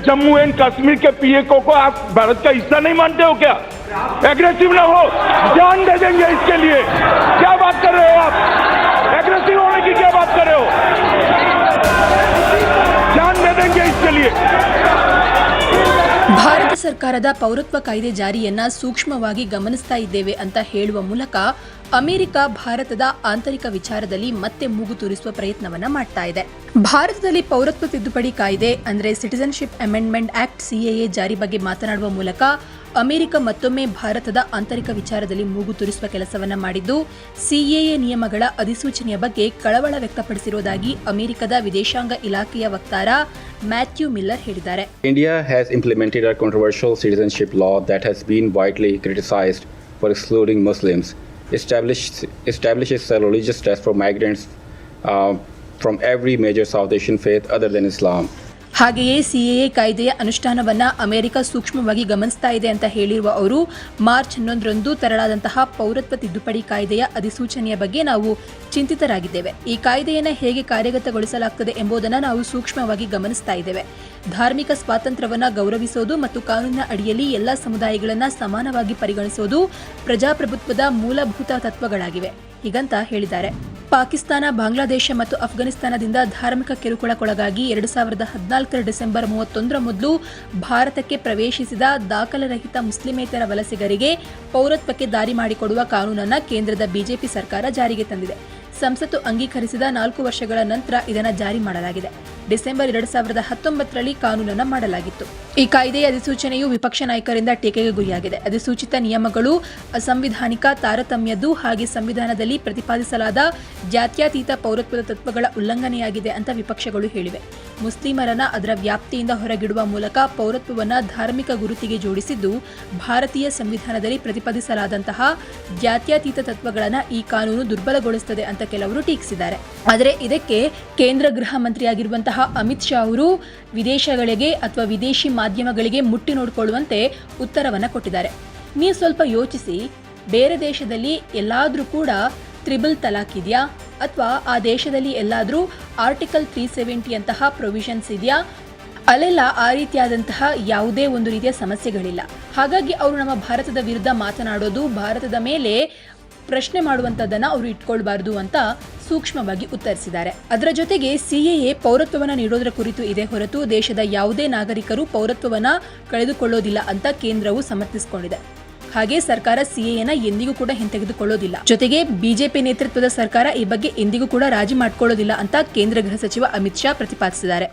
Jammu and Kashmir के पीएको को आप भारत का हिस्सा नहीं मानते हो क्या एग्रेसिव ना हो जान दे देंगे इसके लिए क्या बात कर रहे हो आप एग्रेसिव होने की क्या बात कर रहे हो जान दे देंगे इसके लिए ಭಾರತ ಸರ್ಕಾರದ ಪೌರತ್ವ ಕಾಯ್ದೆ ಜಾರಿಯನ್ನ ಸೂಕ್ಷ್ಮವಾಗಿ ಗಮನಿಸ್ತಾ ಇದ್ದೇವೆ ಅಂತ ಹೇಳುವ ಮೂಲಕ ಅಮೆರಿಕ ಭಾರತದ ಆಂತರಿಕ ವಿಚಾರದಲ್ಲಿ ಮತ್ತೆ ಮೂಗು ತೂರಿಸುವ ಪ್ರಯತ್ನವನ್ನ ಮಾಡ್ತಾ ಇದೆ. ಭಾರತದಲ್ಲಿ ಪೌರತ್ವ ತಿದ್ದುಪಡಿ ಕಾಯ್ದೆ ಅಂದ್ರೆ ಸಿಟಿಸನ್ಶಿಪ್ ಅಮೆಂಡ್ಮೆಂಟ್ ಆಕ್ಟ್ ಸಿಎಎ ಜಾರಿ ಬಗ್ಗೆ ಮಾತನಾಡುವ ಮೂಲಕ ಅಮೆರಿಕ ಮತ್ತೊಮ್ಮೆ ಭಾರತದ ಆಂತರಿಕ ವಿಚಾರದಲ್ಲಿ ಮೂಗು ತೂರಿಸುವ ಕೆಲಸವನ್ನ ಮಾಡಿದ್ದು ಸಿಎಎ ನಿಯಮಗಳ ಅಧಿಸೂಚನೆಯ ಬಗ್ಗೆ ಕಳವಳ ವ್ಯಕ್ತಪಡಿಸಿರುವುದಾಗಿ ಅಮೆರಿಕದ ವಿದೇಶಾಂಗ ಇಲಾಖೆಯ ವಕ್ತಾರ ಮ್ಯಾಥ್ಯೂ ಮಿಲ್ಲರ್ ಹೇಳಿದ್ದಾರೆ. India has implemented a controversial law law that has been widely criticised for excluding Muslims, established, establishes a religious test for migrants uh, from every major South Asian faith other than Islam. ಹಾಗೆಯೇ CAA ಕಾಯ್ದೆಯ ಅನುಷ್ಠಾನವನ್ನು America ಸೂಕ್ಷ್ಮವಾಗಿ ಗಮನಿಸ್ತಾ ಇದೆ ಅಂತ ಹೇಳಿರುವ ಅವರು, March ಹನ್ನೊಂದರಂದು ತೆರಳಾದಂತಹ ಪೌರತ್ವ ತಿದ್ದುಪಡಿ ಕಾಯ್ದೆಯ ಅಧಿಸೂಚನೆಯ ಬಗ್ಗೆ ನಾವು ಚಿಂತಿತರಾಗಿದ್ದೇವೆ. ಈ ಕಾಯ್ದೆಯನ್ನು ಹೇಗೆ ಕಾರ್ಯಗತಗೊಳಿಸಲಾಗುತ್ತದೆ ಎಂಬುದನ್ನು ನಾವು ಸೂಕ್ಷ್ಮವಾಗಿ ಗಮನಿಸ್ತಾ ಇದ್ದೇವೆ. ಧಾರ್ಮಿಕ ಸ್ವಾತಂತ್ರ್ಯವನ್ನು ಗೌರವಿಸೋದು ಮತ್ತು ಕಾನೂನಿನ ಅಡಿಯಲ್ಲಿ ಎಲ್ಲ ಸಮುದಾಯಗಳನ್ನು ಸಮಾನವಾಗಿ ಪರಿಗಣಿಸೋದು ಪ್ರಜಾಪ್ರಭುತ್ವದ ಮೂಲಭೂತ ತತ್ವಗಳಾಗಿವೆ. ಹೀಗಂತ ಹೇಳಿದ್ದಾರೆ. ಪಾಕಿಸ್ತಾನ, ಬಾಂಗ್ಲಾದೇಶ ಮತ್ತು ಅಫ್ಘಾನಿಸ್ತಾನದಿಂದ ಧಾರ್ಮಿಕ ಕಿರುಕುಳಕ್ಕೊಳಗಾಗಿ ಎರಡು ಸಾವಿರದ ಹದಿನಾಲ್ಕರ ಡಿಸೆಂಬರ್ ಮೂವತ್ತೊಂದರ ಮೊದಲು ಭಾರತಕ್ಕೆ ಪ್ರವೇಶಿಸಿದ ದಾಖಲರಹಿತ ಮುಸ್ಲಿಮೇತರ ವಲಸಿಗರಿಗೆ ಪೌರತ್ವಕ್ಕೆ ದಾರಿ ಮಾಡಿಕೊಡುವ ಕಾನೂನನ್ನು ಕೇಂದ್ರದ ಬಿಜೆಪಿ ಸರ್ಕಾರ ಜಾರಿಗೆ ತಂದಿದೆ. ಸಂಸತ್ತು ಅಂಗೀಕರಿಸಿದ ನಾಲ್ಕು ವರ್ಷಗಳ ನಂತರ ಇದನ್ನು ಜಾರಿ ಮಾಡಲಾಗಿದೆ. ಡಿಸೆಂಬರ್ ಎರಡು ಸಾವಿರದ ಹತ್ತೊಂಬತ್ತರಲ್ಲಿ ಕಾನೂನನ್ನು ಮಾಡಲಾಗಿತ್ತು. ಈ ಕಾಯ್ದೆಯ ಅಧಿಸೂಚನೆಯು ವಿಪಕ್ಷ ನಾಯಕರಿಂದ ಟೀಕೆಗೆ ಗುರಿಯಾಗಿದೆ. ಅಧಿಸೂಚಿತ ನಿಯಮಗಳು ಅಸಂವಿಧಾನಿಕ ತಾರತಮ್ಯದ್ದು ಹಾಗೆ ಸಂವಿಧಾನದಲ್ಲಿ ಪ್ರತಿಪಾದಿಸಲಾದ ಜಾತ್ಯತೀತ ಪೌರತ್ವದ ತತ್ವಗಳ ಉಲ್ಲಂಘನೆಯಾಗಿದೆ ಅಂತ ವಿಪಕ್ಷಗಳು ಹೇಳಿವೆ. ಮುಸ್ಲಿಮರನ್ನ ಅದರ ವ್ಯಾಪ್ತಿಯಿಂದ ಹೊರಗಿಡುವ ಮೂಲಕ ಪೌರತ್ವವನ್ನು ಧಾರ್ಮಿಕ ಗುರುತಿಗೆ ಜೋಡಿಸಿದ್ದು ಭಾರತೀಯ ಸಂವಿಧಾನದಲ್ಲಿ ಪ್ರತಿಪಾದಿಸಲಾದಂತಹ ಜಾತ್ಯತೀತ ತತ್ವಗಳನ್ನು ಈ ಕಾನೂನು ದುರ್ಬಲಗೊಳಿಸುತ್ತದೆ ಅಂತ ಕೆಲವರು ಟೀಕಿಸಿದ್ದಾರೆ. ಆದರೆ ಇದಕ್ಕೆ ಕೇಂದ್ರ ಗೃಹ ಮಂತ್ರಿಯಾಗಿರುವಂತಹ ಅಮಿತ್ ಶಾ ಅವರು ವಿದೇಶಗಳಿಗೆ ಅಥವಾ ವಿದೇಶಿ ಮಾಧ್ಯಮಗಳಿಗೆ ಮುಟ್ಟಿ ನೋಡಿಕೊಳ್ಳುವಂತೆ ಉತ್ತರವನ್ನು ಕೊಟ್ಟಿದ್ದಾರೆ. ನೀವು ಸ್ವಲ್ಪ ಯೋಚಿಸಿ, ಬೇರೆ ದೇಶದಲ್ಲಿ ಎಲ್ಲಾದರೂ ಕೂಡ ತ್ರಿಬಲ್ ತಲಾಖ್ ಇದೆಯಾ? ಅಥವಾ ಆ ದೇಶದಲ್ಲಿ ಎಲ್ಲಾದರೂ ಆರ್ಟಿಕಲ್ ತ್ರೀ ಸೆವೆಂಟಿ ಅಂತಹ ಪ್ರೊವಿಷನ್ಸ್ ಇದೆಯಾ? ಅಲ್ಲೆಲ್ಲ ಆ ರೀತಿಯಾದಂತಹ ಯಾವುದೇ ಒಂದು ರೀತಿಯ ಸಮಸ್ಯೆಗಳಿಲ್ಲ. ಹಾಗಾಗಿ ಅವರು ನಮ್ಮ ಭಾರತದ ವಿರುದ್ಧ ಮಾತನಾಡೋದು, ಭಾರತದ ಮೇಲೆ ಪ್ರಶ್ನೆ ಮಾಡುವಂಥದ್ದನ್ನು ಅವರು ಇಟ್ಕೊಳ್ಬಾರ್ದು ಅಂತ ಸೂಕ್ಷ್ಮವಾಗಿ ಉತ್ತರಿಸಿದ್ದಾರೆ. ಅದರ ಜೊತೆಗೆ ಸಿಎಎ ಪೌರತ್ವವನ್ನು ನೀಡೋದರ ಕುರಿತು ಇದೆ ಹೊರತು ದೇಶದ ಯಾವುದೇ ನಾಗರಿಕರು ಪೌರತ್ವವನ್ನು ಕಳೆದುಕೊಳ್ಳೋದಿಲ್ಲ ಅಂತ ಕೇಂದ್ರವು ಸಮರ್ಥಿಸಿಕೊಂಡಿದೆ. ಹಾಗೆ ಸರ್ಕಾರ ಸಿಎಎನ ಎಂದಿಗೂ ಕೂಡ ಹಿಂತೆಗೆದುಕೊಳ್ಳೋದಿಲ್ಲ. ಜೊತೆಗೆ ಬಿಜೆಪಿ ನೇತೃತ್ವದ ಸರ್ಕಾರ ಈ ಬಗ್ಗೆ ಎಂದಿಗೂ ಕೂಡ ರಾಜಿ ಮಾಡಿಕೊಳ್ಳೋದಿಲ್ಲ ಅಂತ ಕೇಂದ್ರ ಗೃಹ ಸಚಿವ ಅಮಿತ್ ಶಾ ಪ್ರತಿಪಾದಿಸಿದ್ದಾರೆ.